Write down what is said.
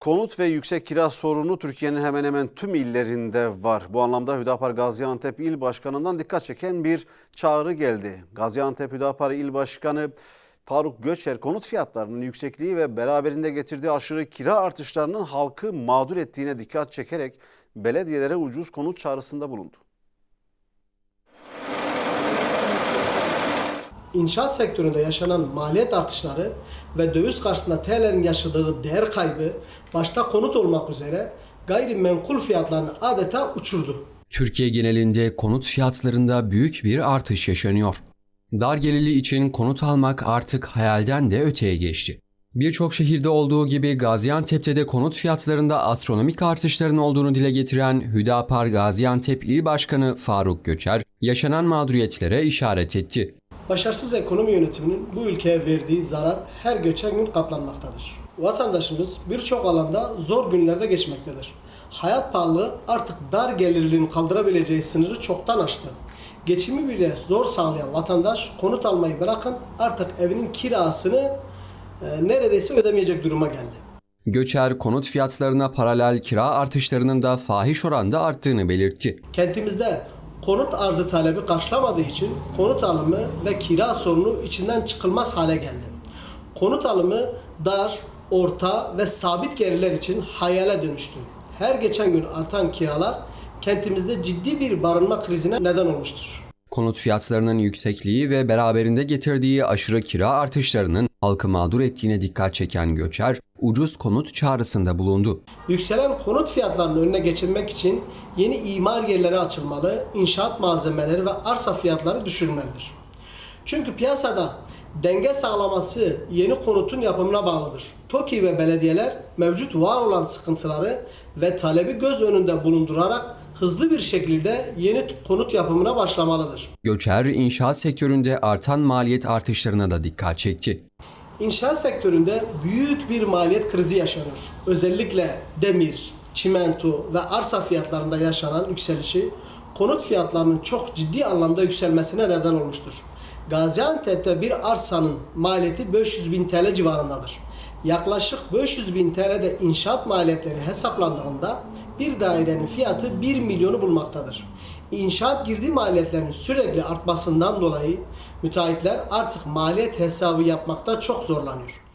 Konut ve yüksek kira sorunu Türkiye'nin hemen hemen tüm illerinde var. Bu anlamda Hüdapar Gaziantep İl Başkanı'ndan dikkat çeken bir çağrı geldi. Gaziantep Hüdapar İl Başkanı Faruk Göçer konut fiyatlarının yüksekliği ve beraberinde getirdiği aşırı kira artışlarının halkı mağdur ettiğine dikkat çekerek belediyelere ucuz konut çağrısında bulundu. İnşaat sektöründe yaşanan maliyet artışları ve döviz karşısında TL'nin yaşadığı değer kaybı başta konut olmak üzere gayrimenkul fiyatlarını adeta uçurdu. Türkiye genelinde konut fiyatlarında büyük bir artış yaşanıyor. Dar gelirli için konut almak artık hayalden de öteye geçti. Birçok şehirde olduğu gibi Gaziantep'te de konut fiyatlarında astronomik artışların olduğunu dile getiren Hüdapar Gaziantep İl Başkanı Faruk Göçer, yaşanan mağduriyetlere işaret etti. Başarısız ekonomi yönetiminin bu ülkeye verdiği zarar her geçen gün katlanmaktadır. Vatandaşımız birçok alanda zor günlerde geçmektedir. Hayat pahalılığı artık dar gelirliliğin kaldırabileceği sınırı çoktan aştı. Geçimi bile zor sağlayan vatandaş konut almayı bırakın artık evinin kirasını e, neredeyse ödemeyecek duruma geldi. Göçer konut fiyatlarına paralel kira artışlarının da fahiş oranda arttığını belirtti. Kentimizde konut arzı talebi karşılamadığı için konut alımı ve kira sorunu içinden çıkılmaz hale geldi. Konut alımı dar, orta ve sabit gelirler için hayale dönüştü. Her geçen gün artan kiralar kentimizde ciddi bir barınma krizine neden olmuştur. Konut fiyatlarının yüksekliği ve beraberinde getirdiği aşırı kira artışlarının halkı mağdur ettiğine dikkat çeken Göçer, ucuz konut çağrısında bulundu. Yükselen konut fiyatlarının önüne geçilmek için yeni imar yerleri açılmalı, inşaat malzemeleri ve arsa fiyatları düşürülmelidir. Çünkü piyasada denge sağlaması yeni konutun yapımına bağlıdır. TOKİ ve belediyeler mevcut var olan sıkıntıları ve talebi göz önünde bulundurarak hızlı bir şekilde yeni konut yapımına başlamalıdır. Göçer, inşaat sektöründe artan maliyet artışlarına da dikkat çekti. İnşaat sektöründe büyük bir maliyet krizi yaşanıyor. Özellikle demir, çimento ve arsa fiyatlarında yaşanan yükselişi konut fiyatlarının çok ciddi anlamda yükselmesine neden olmuştur. Gaziantep'te bir arsanın maliyeti 500 bin TL civarındadır. Yaklaşık 500 bin TL'de inşaat maliyetleri hesaplandığında bir dairenin fiyatı 1 milyonu bulmaktadır. İnşaat girdi maliyetlerinin sürekli artmasından dolayı müteahhitler artık maliyet hesabı yapmakta çok zorlanıyor.